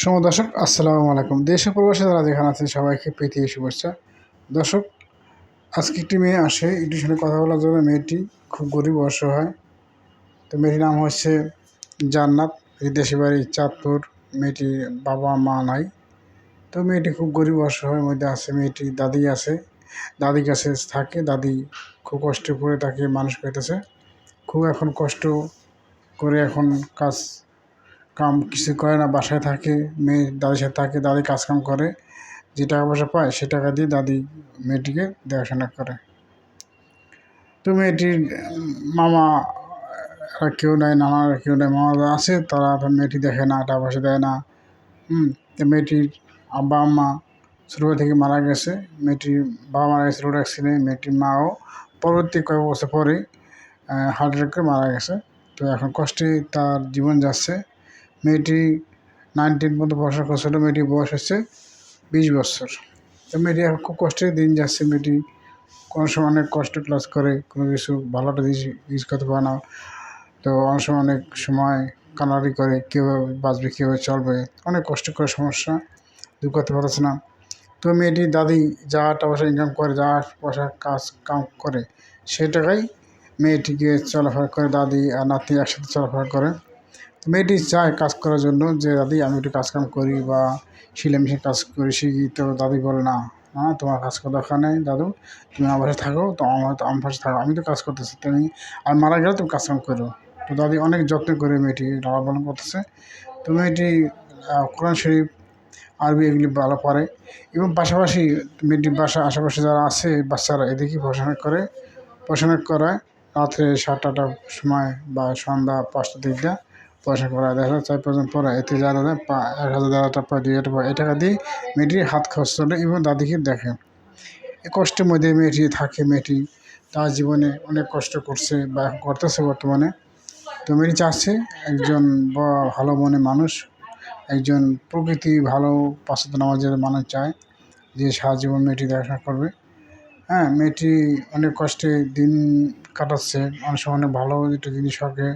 সম দর্শক, আসসালামু আলাইকুম। দেশে প্রবাসে যারা যেখানে আছেন, সবাইকে প্রীতি শুভেচ্ছা। দর্শক, আজকে একটি মেয়ে আসে একটির সঙ্গে কথা বলার জন্য মেয়েটি খুব গরিব অসহায়। তো মেয়েটির নাম হচ্ছে জান্নাত এই দেশে বাড়ি চাঁদপুর, মেয়েটির বাবা মা নাই। তো মেয়েটি খুব গরিব অসহায়ের মধ্যে আছে, মেয়েটি দাদি আছে দাদি কাছে থাকে, দাদি খুব কষ্টে পড়ে, তাকে মানুষ পেতেছে খুব এখন কষ্ট করে এখন কাজ কাম কিছু করে না, বাসায় থাকে, মেয়ে দাদির সাথে থাকে, দাদি কাজকাম করে, যে টাকা পয়সা পায় সে টাকা দিয়ে দাদি মেয়েটিকে দেখাশোনা করে। তো মেয়েটির মামা কেউ নাই, নানা, কেউ নাই, মামা আছে, তারা মেয়েটি দেখে না, টাকা পয়সা দেয় না। হুম মেয়েটির আব্বা, আম্মা ছোটো থেকে মারা গেছে, মেয়েটির বাবা মারা গেছে, রোড অ্যাক্সিডেন্ট মেয়েটির মাও পরবর্তী কয়েক বছর পরে হার্ট অ্যাটাকে মারা গেছে। তো এখন কষ্টে তার জীবন যাচ্ছে। মেয়েটি নাইন টেন পর্যন্ত পড়াশোনা করছিল, মেয়েটির বয়স হচ্ছে বিশ বছর। তো মেয়েটি এখন খুব কষ্টে দিন যাচ্ছে, মেয়েটি কোনো সময় অনেক কষ্ট ক্লাস করে, কোনো কিছু ভালোটা জিনিস ইউজ করতে পারে না। তো অনেক সময় অনেক সময় কানারি করে, কীভাবে বাঁচবে, কীভাবে চলবে, অনেক কষ্ট করে সমস্যা দূর করতে পারছে না। তো মেয়েটি দাদি যা পয়সা ইনকাম করে, যা পয়সা কাজ কাম করে সে টাকাই মেয়েটিকে চলাফেরা করে, দাদি আর নাতি একসাথে চলাফেরা করে। মেয়েটি চায় কাজ করার জন্য যে, দাদি, আমি একটু কাজকাম করি বা সিলাই মেশিন কাজ করি শিখি তো দাদি বলে না? হ্যাঁ তোমার কাজ করার দরকার নেই, দাদু। তুমি আমার পাশে থাকো, তো আমার আমার পাশে থাকো। আমি তো কাজ করতেছি, তুমি আর মারা গেলে তুমি কাজকাম করো। তো দাদি অনেক যত্ন করে মেয়েটি লালন পালন করতেছে। তো মেয়েটি কোরআন শরীফ, আরবি এগুলি ভালো পারে এবং পাশাপাশি মেয়েটির বাসা, আশেপাশে যারা আছে, বাচ্চারা এদিকে পড়াশোনা করে। পড়াশোনা করায় রাত্রে সাতটাটার সময় বা সন্ধ্যা পাঁচটা দিকটা পয়সা করা দেখা যায় চার পাঁচজন পরে এতে যারা দেয় এক হাজার হাজার পায় দুই হাজার পায় এই টাকা দিয়ে মেয়েটির হাত খরচ চলে এবং দাদিকে দেখে কষ্টের মধ্যে মেয়েটি থাকে, মেয়েটি তার জীবনে অনেক কষ্ট করছে বা করতেছে বর্তমানে। তো মেয়েটি চাচ্ছে একজন ভালো মনে মানুষ, একজন প্রকৃতি ভালো পাঁচত নামাজের মানুষ চায়, যে সারা জীবন মেয়েটি দেখাশোনা করবে। হ্যাঁ মেয়েটি অনেক কষ্টে দিন কাটাচ্ছে, অনেক সময় অনেক ভালো একটা জিনিস হবে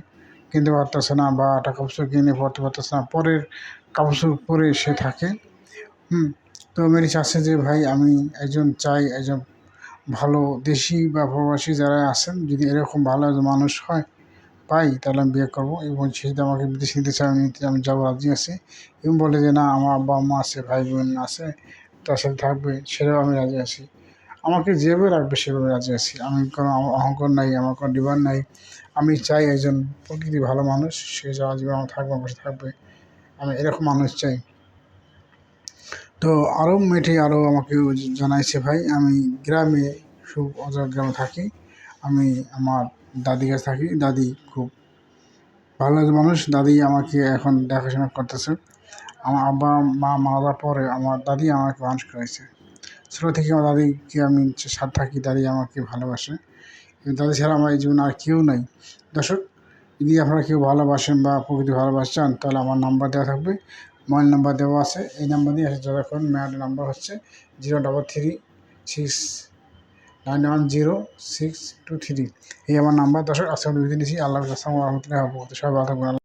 কিনতে পারতেছে না বা টাকা পয়সা কিনে পড়তে পারতেছে না, পরের কাপড় পরে সে থাকে। হুম, তো মেরি চাচ্ছে যে, ভাই, আমি একজন চাই, একজন ভালো দেশি বা প্রবাসী যারা আছেন, যদি এরকম ভালো মানুষ হয়, পাই, তাহলে আমি বিয়ে করব। এবং সে যদি আমাকে বিদেশে নিতে চাই আমি আমি যাব, রাজি আছি। এবং বলে যে, না, আমার আব্বা আম্মা আছে ভাই বোন আছে, তার সাথে থাকবে, সেটাও আমি রাজি আছি। আমাকে যেভাবে রাখবে সেভাবে রাজি আছি। আমি কোনো অহংকার নাই, আমার কোনো ডিমান্ড নাই। আমি চাই একজন প্রকৃতি ভালো মানুষ, সে যাওয়া জীবন আমার থাকবে আমার থাকবে। আমি এরকম মানুষ চাই। তো আরও মেয়েটি আরও আমাকে জানাইছে, ভাই, আমি গ্রামে খুব অজয় গ্রামে থাকি। আমি আমার দাদি কাছে থাকি। দাদি খুব ভালো মানুষ। দাদি আমাকে এখন দেখাশোনা করতেছে। আমার আব্বা, মা মারা পরে আমার দাদি আমাকে মানুষ করেছে ছোটো থেকে আমার দাদিকে আমি সাথে থাকি দাদি আমাকে ভালোবাসে। দাদি ছাড়া আমার এই জীবনে আর কেউ নাই। দর্শক, যদি আপনারা কেউ ভালোবাসেন বা প্রকৃতি ভালোবাসেন তাহলে আমার নাম্বার দেওয়া থাকবে। মোবাইল নাম্বার দেওয়া আছে। এই নাম্বার দিয়ে যোগাযোগ করুন। ম্যাড নাম্বার হচ্ছে zero double three six nine one zero six two three এই আমার নাম্বার দর্শক আসলে বিধি নিচ্ছি। আল্লাহ আসসালামু রহমতুল্লাহ সবাই ভালো থাকবেন।